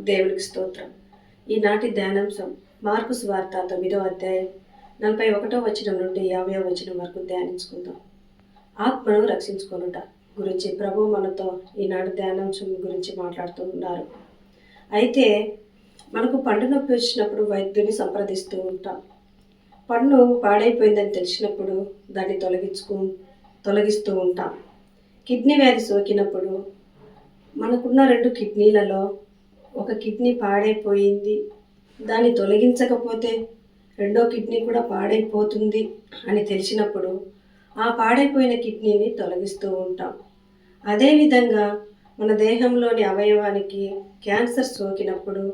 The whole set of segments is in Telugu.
దేవుడికి స్తోత్రం. ఈనాటి ధ్యానాంశం మార్కు స్వార్త తొమ్మిదో అధ్యాయం నలభై ఒకటో వచనం నుండి యాభై వచనం వరకు ధ్యానించుకుందాం. ఆత్మను రక్షించుకొనుట గురించి ప్రభు మనతో ఈనాటి ధ్యానాంశం గురించి మాట్లాడుతూ ఉన్నారు. అయితే మనకు పండు నొప్పి వచ్చినప్పుడు వైద్యుని సంప్రదిస్తూ ఉంటాం. పన్ను పాడైపోయిందని తెలిసినప్పుడు దాన్ని తొలగించుకు తొలగిస్తూ ఉంటాం. కిడ్నీ వ్యాధి సోకినప్పుడు మనకున్న రెండు కిడ్నీలలో ఒక కిడ్నీ పాడైపోయింది. దాన్ని తొలగించకపోతే రెండో కిడ్నీ కూడా పాడైపోతుంది అని తెలిసినప్పుడు ఆ పాడైపోయిన కిడ్నీని తొలగిస్తూ ఉంటాం. అదేవిధంగా మన దేహంలోని అవయవానికి క్యాన్సర్ సోకినప్పుడు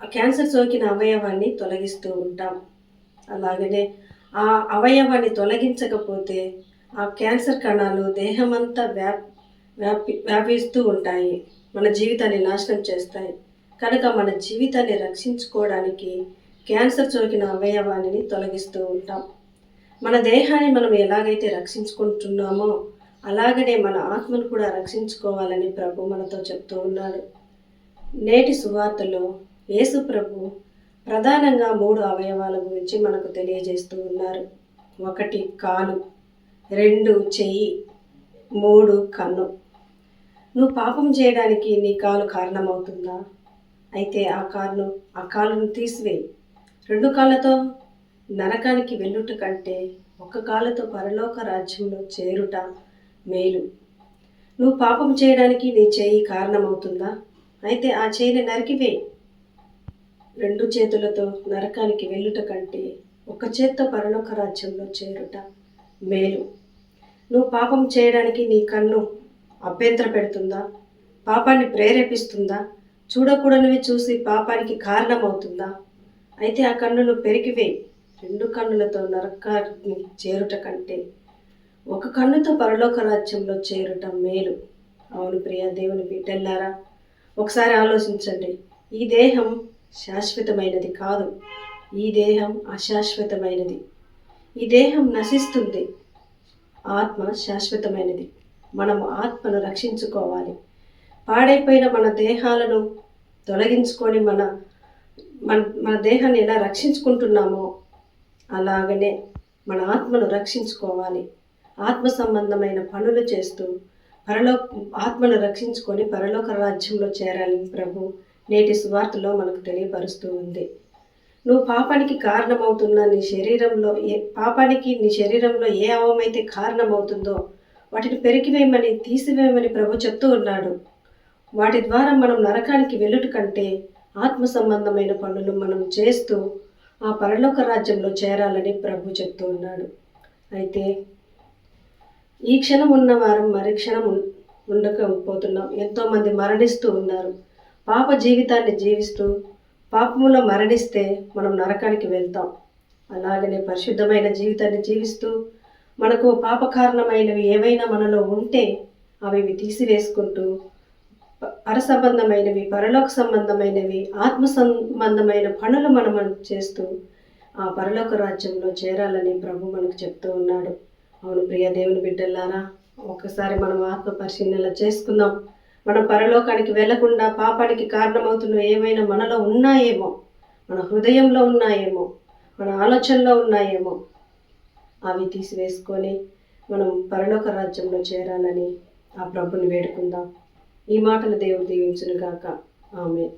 ఆ క్యాన్సర్ సోకిన అవయవాన్ని తొలగిస్తూ ఉంటాం. అలాగనే ఆ అవయవాన్ని తొలగించకపోతే ఆ క్యాన్సర్ కణాలు దేహమంతా వ్యాప్ వ్యాపి వ్యాపిస్తూ ఉంటాయి. మన జీవితాన్ని నాశనం చేస్తాయి. కనుక మన జీవితాన్ని రక్షించుకోవడానికి క్యాన్సర్ సోకిన అవయవాన్ని తొలగిస్తూ ఉంటాం. మన దేహాన్ని మనం ఎలాగైతే రక్షించుకుంటున్నామో అలాగనే మన ఆత్మను కూడా రక్షించుకోవాలని ప్రభు మనతో చెప్తూ ఉన్నాడు. నేటి సువార్తలో యేసు ప్రభు ప్రధానంగా మూడు అవయవాల గురించి మనకు తెలియజేస్తూ ఉన్నారు. ఒకటి కాలు రెండు చెయ్యి మూడు కన్ను. నువ్వు పాపం చేయడానికి నీ కాలు కారణమవుతుందా? అయితే ఆ కారును ఆ కాలును తీసివేయి. రెండు కాళ్ళతో నరకానికి వెళ్ళుట కంటే ఒక కాళ్ళతో పరలోక రాజ్యంలో చేరుట మేలు. నువ్వు పాపం చేయడానికి నీ చేయి కారణమవుతుందా? అయితే ఆ చేయిని నరికివేయి. రెండు చేతులతో నరకానికి వెళ్ళుట కంటే ఒక చేత్తో పరలోక రాజ్యంలో చేరుట మేలు. నువ్వు పాపం చేయడానికి నీ కన్ను అభ్యంతర పెడుతుందా? పాపాన్ని ప్రేరేపిస్తుందా? చూడకూడనివి చూసి పాపానికి కారణమవుతుందా? అయితే ఆ కన్నును పెరిగివే. రెండు కన్నులతో నరకాన్ని చేరుట కంటే ఒక కన్నుతో పరలోక రాజ్యంలో చేరుట మేలు. అవును ప్రియ దేవుని బిడ్డల్లారా ఒకసారి ఆలోచించండి. ఈ దేహం శాశ్వతమైనది కాదు. ఈ దేహం అశాశ్వతమైనది. ఈ దేహం నశిస్తుంది. ఆత్మ శాశ్వతమైనది. మనము ఆత్మను రక్షించుకోవాలి. పాడైపోయిన మన దేహాలను తొలగించుకొని మన మన మన దేహాన్ని ఎలా రక్షించుకుంటున్నామో అలాగనే మన ఆత్మను రక్షించుకోవాలి. ఆత్మ సంబంధమైన పనులు చేస్తూ పరలో ఆత్మను రక్షించుకొని పరలోక రాజ్యంలో చేరాలి ప్రభు. నేటి సువార్తలో మనకు తెలియపరుస్తూ ఉంది. నువ్వు పాపానికి కారణమవుతున్న నీ శరీరంలో ఏ పాపానికి నీ శరీరంలో ఏ అవమైతే కారణమవుతుందో వాటిని పెరిగివేయమని తీసివేయమని ప్రభు చెప్తూ ఉన్నాడు. వాటి ద్వారా మనం నరకానికి వెళ్ళుట కంటే ఆత్మ సంబంధమైన పనులు మనం చేస్తూ ఆ పరలోక రాజ్యంలో చేరాలని ప్రభు చెప్తూ ఉన్నాడు. అయితే ఈ క్షణం ఉన్న వారం మరి క్షణం ఉండకపోతున్నాం. ఎంతోమంది మరణిస్తూ ఉన్నారు. పాప జీవితాన్ని జీవిస్తూ పాపములో మరణిస్తే మనం నరకానికి వెళ్తాం. అలాగనే పరిశుద్ధమైన జీవితాన్ని జీవిస్తూ మనకు పాప కారణమైనవి ఏవైనా మనలో ఉంటే అవి తీసివేసుకుంటూ ప- పరసంబంధమైనవి పరలోక సంబంధమైనవి ఆత్మ సంబంధమైన పనులు మనం చేస్తూ ఆ పరలోక రాజ్యంలో చేరాలని ప్రభు మనకు చెప్తూ ఉన్నాడు. అవును ప్రియ దేవుని బిడ్డలారా ఒకసారి మనం ఆత్మ పరిశీలన చేసుకుందాం. మనం పరలోకానికి వెళ్ళకుండా పాపానికి కారణమవుతున్న ఏమైనా మనలో ఉన్నాయేమో? మన హృదయంలో ఉన్నాయేమో? మన ఆలోచనలో ఉన్నాయేమో? అవి తీసివేసుకొని మనం పరలోక రాజ్యంలో చేరాలని ఆ ప్రభుని వేడుకుందాం. ఈ మాటలు దేవుడు దీవించునుగాక. ఆమె